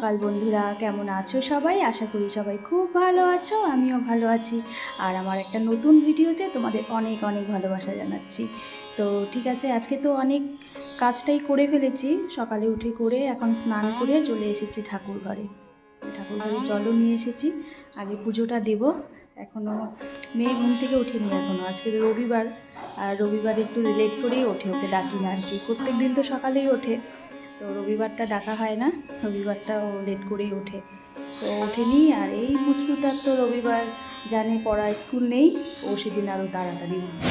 সকাল, বন্ধুরা। কেমন আছো সবাই? আশা করি সবাই খুব ভালো আছো, আমিও ভালো আছি। আর আমার একটা নতুন ভিডিওতে তোমাদের অনেক অনেক ভালোবাসা জানাচ্ছি। তো ঠিক আছে, আজকে তো অনেক কাজটাই করে ফেলেছি। সকালে উঠে করে এখন স্নান করে চলে এসেছি ঠাকুর ঘরে। ঠাকুর ঘরে জলও নিয়ে এসেছি। আগে পুজোটা দেব। এখনও মেয়ে ঘুম থেকে ওঠেনি এখনও আজকে রবিবার। আর রবিবার একটু লেট করেই ওঠে ওকে ডাকি না আর কি। প্রত্যেক দিন তো সকালেই ওঠে। তো রবিবারটা ডাকা হয় না রবিবারটা ও লেট করেই ওঠে। তো ওঠেনি আর এই পুচকুটার তো রবিবার জানে পড়া স্কুল নেই ও সেদিন আরও তাড়াতাড়ি উঠবে।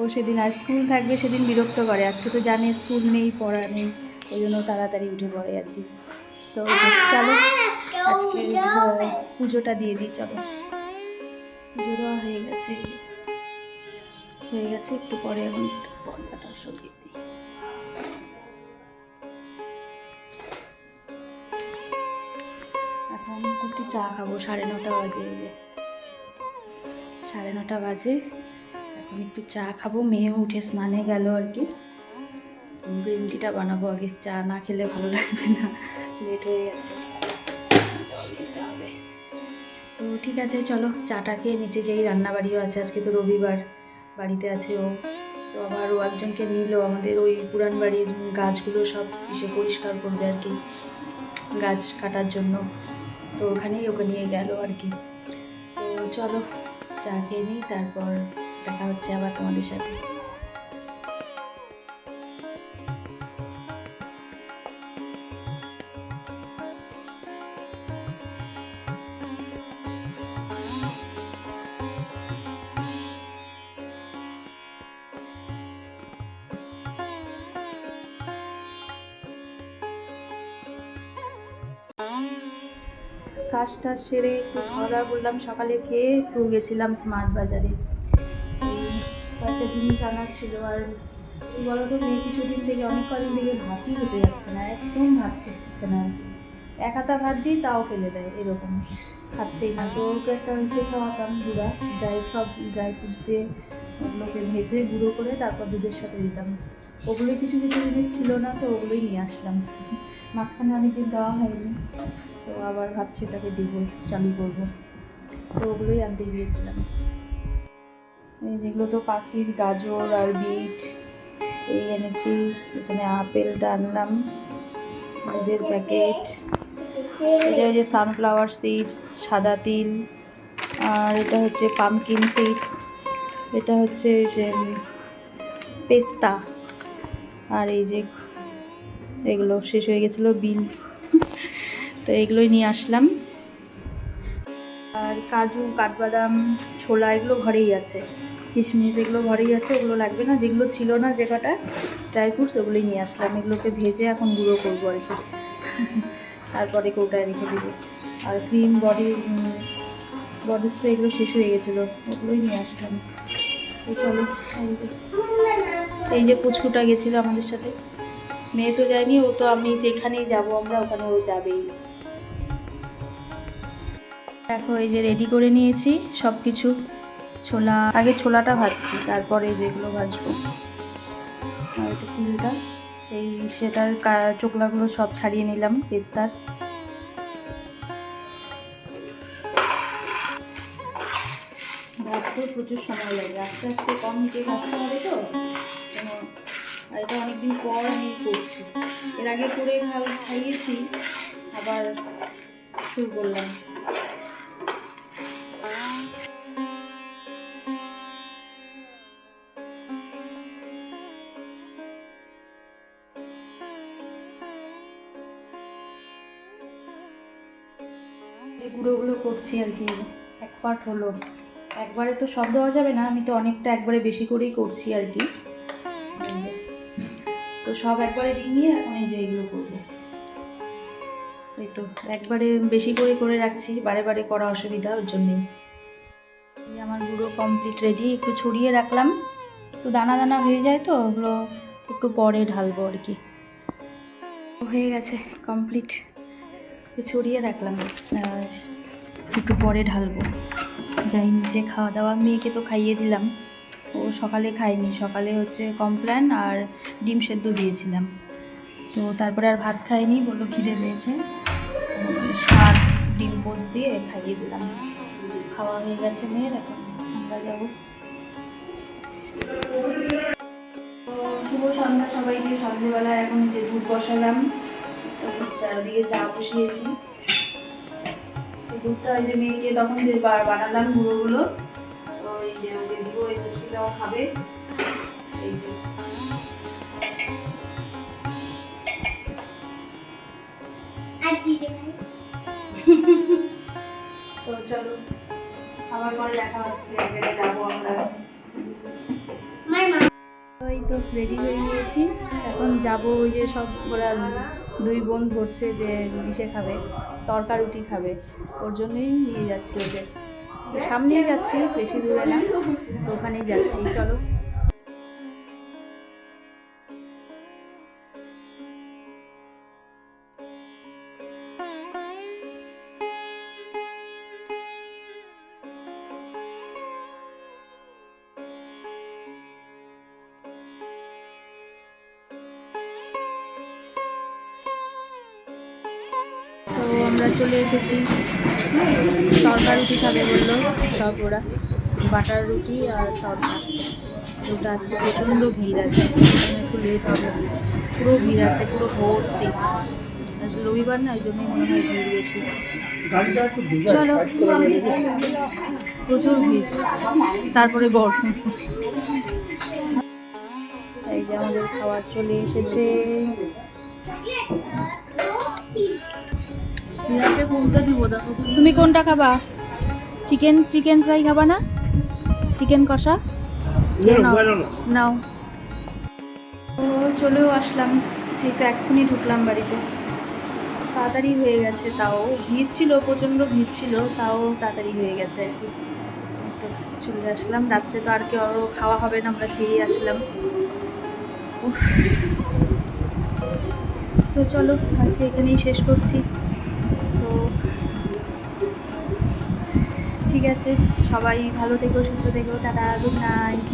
ও সেদিন আর স্কুল থাকবে সেদিন বিরক্ত করে আজকে তো জানে স্কুল নেই পড়া নেই ওই জন্য তাড়াতাড়ি উঠে পড়ে আর কি। তো চলো আজকে পুজোটা দিয়ে দিই চলো। পুজো দেওয়া হয়ে গেছে। হয়ে গেছে, একটু পরে এখন পর্দাটা সরিয়ে একটু চা খাব, সাড়ে নটা বাজে সাড়ে নটা বাজে, এখন একটু চা খাব মেয়েও উঠে স্নানে গেল আর কি। গ্রিন টিটা বানাবো আগে, চা না খেলে ভালো লাগবে না লেট হয়ে গেছে। তো ঠিক আছে, চলো, চাটা খেয়ে নিচে যেই রান্নাবাড়িও আছে, আজকে তো রবিবার। বাড়িতে আছে ও। তো আবার ও একজনকে নিল। আমাদের ওই পুরান বাড়ির গাছগুলো সব এসে পরিষ্কার করবে আর কি, গাছ কাটার জন্য। তো ওখানেই ওকে নিয়ে গেল আর কি। তো চলো চা খেয়ে নিই, তারপর দেখা হচ্ছে আবার তোমাদের সাথে। কাজ টাজ সেরে একটু খাওয়া দাওয়া করলাম। সকালে খেয়ে একটু গেছিলাম স্মার্ট বাজারে। কয়েকটা জিনিস আনার ছিল আর বলো তো মেয়ে কিছুদিন থেকে, অনেক কদিন থেকে ভাতই খেতে যাচ্ছে না, একদম ভাত খেতে না। এক হাতা ভাত দিই, তাও ফেলে দেয়, এরকম। খাচ্ছেই না। তো ওকে একটা ইসে খাওয়াতাম, গুঁড়া ড্রাই সব ড্রাই ফ্রুটস দিয়ে ওগুলোকে ভেজে গুঁড়ো করে তারপর দুধের সাথে দিতাম। ওগুলোই কিছু কিছু জিনিস ছিল না, তো ওগুলোই নিয়ে আসলাম। মাঝখানে অনেকদিন দেওয়া হয়নি। তো আবার ভাবছি এটাকে দিব, চালু করব। তো ওগুলোই আনতে গিয়েছিলাম। যেগুলো তো পাখির গাজর আর বিট, এই এনেছি। এখানে আপেলটা আনলাম দুধের প্যাকেট। এটা হচ্ছে সানফ্লাওয়ার সিডস সাদা তিল, আর এটা হচ্ছে পামকিন সিডস এটা হচ্ছে যে পেস্তা। আর এই যে এগুলো শেষ হয়ে গেছিল বিন। তো এগুলোই নিয়ে আসলাম। আর কাজু, কাঠবাদাম, ছোলা এগুলো ঘরেই আছে। কিশমিশ এগুলো ঘরেই আছে, ওগুলো লাগবে না। যেগুলো ছিল না যে কটা ড্রাই ফ্রুটস ওগুলোই নিয়ে আসলাম। এগুলোকে ভেজে এখন গুঁড়ো করব আর কি। তারপরে কৌটায় রেখে দেবো। আর ক্রিম বডি বডি স্প্রে এগুলো শেষ হয়ে গেছিল। ওগুলোই নিয়ে আসলাম। চলো, এই যে এই যে পুচকুটা গেছিল আমাদের সাথে। মেয়ে তো যায়নি, ও তো আমি যেখানেই যাব আমরা ওখানে ও যাবেই। দেখো, এই যে রেডি করে নিয়েছি সব কিছু ছোলা, আগে ছোলাটা ভাজছি, তারপরে যেগুলো ভাজবো। আর এটা তিলটা এই সেটার চোকলাগুলো সব ছাড়িয়ে নিলাম, পেস্তার। ভাজতে প্রচুর সময় লাগে, আস্তে আস্তে কম হিটে ভাজতে হবে তো আর এটা অনেকদিন পর আমি করছি। এর আগে করে খাই- খাইয়েছি, আবার শুরু করলাম। গুঁড়োগুলো করছি আর কি। এক পার্ট হলো। একবারে তো সব দেওয়া যাবে না, আমি তো অনেকটা একবারে বেশি করেই করছি আর কি। তো সব একবারে নিয়ে এখন এই যে এগুলো করব। এই তো, একবারে বেশি করে করে রাখছি, বারে বারে করা অসুবিধা ওর জন্যেই। আমার গুঁড়ো কমপ্লিট রেডি একটু ছড়িয়ে রাখলাম। একটু দানা দানা হয়ে যায় তো, ওগুলো একটু পরে ঢালবো আর কি। হয়ে গেছে কমপ্লিট ছড়িয়ে রাখলাম। একটু পরে ঢালবো। যাই, নিচে খাওয়া দাওয়া মেয়েকে তো খাইয়ে দিলাম। ও সকালে খায়নি। সকালে হচ্ছে কমপ্ল্যান আর ডিম সেদ্ধ দিয়েছিলাম। তো তারপরে আর ভাত খাইনি বলল খিদে পেয়েছে। শাক, ডিম পোস দিয়ে খাইয়ে দিলাম। খাওয়া হয়ে গেছে মেয়ের, এখন আমরা যাব। শুভ সন্ধ্যা সবাইকে। সন্ধ্যেবেলা এখন যে দুধ বসালাম। চারদিকে চা বসিয়েছি। দুধটা ওই যে মেয়েকে তখন যে বানালাম গুঁড়োগুলো। তো এই যে ওকে দিব এই মুসকিটাও খাবে। এই যে। তো চলো আবার পরে দেখা হচ্ছে। যাব আমরা। আমার ওই তো রেডি হয়ে নিয়েছি। এখন যাব ওই যে সব ওরা দুই বোন ধরছে যে ইসে খাবে তরকা রুটি খাবে। ওর জন্যই নিয়ে যাচ্ছি ওদের সামনেই যাচ্ছি, বেশি দূরে না ওখানেই যাচ্ছি। চলো। আমরা চলে এসেছি। তরকা রুটি খাবে বলল? সব ওরা। বাটার রুটি আর তরকা। ওটা আজকে প্রচণ্ড ভিড় আছে। একটু লেট হবে। পুরো ভিড় আছে, পুরো ভর্তি রবিবার না, ওই জন্যই মনে হয় ভিড় বেশি। চলো, প্রচুর ভিড়। তারপরে গরম এই যে আমাদের খাবার চলে এসেছে। তুমি। কোনটা খাবা? চিকেন চিকেন ফ্রাই খাবা না? চিকেন কষা? নাও। নাও। ও চলেও আসলাম। এই তো এক্ষুনি ঢুকলাম বাড়িতে। তাড়াতাড়ি হয়ে গেছে তাও। ভিড় ছিল প্রচণ্ড ভিড় ছিল তাও তাড়াতাড়ি হয়ে গেছে আর কি। তো চলে আসলাম। রাত্রে তো আর কেউ আরও খাওয়া হবে না আমরা খেয়েই আসলাম। উফ। তো চলো আজকে এখানেই শেষ করছি। ঠিক আছে। সবাই ভালো থেকো সুস্থ থেকো টাটা গুড নাইট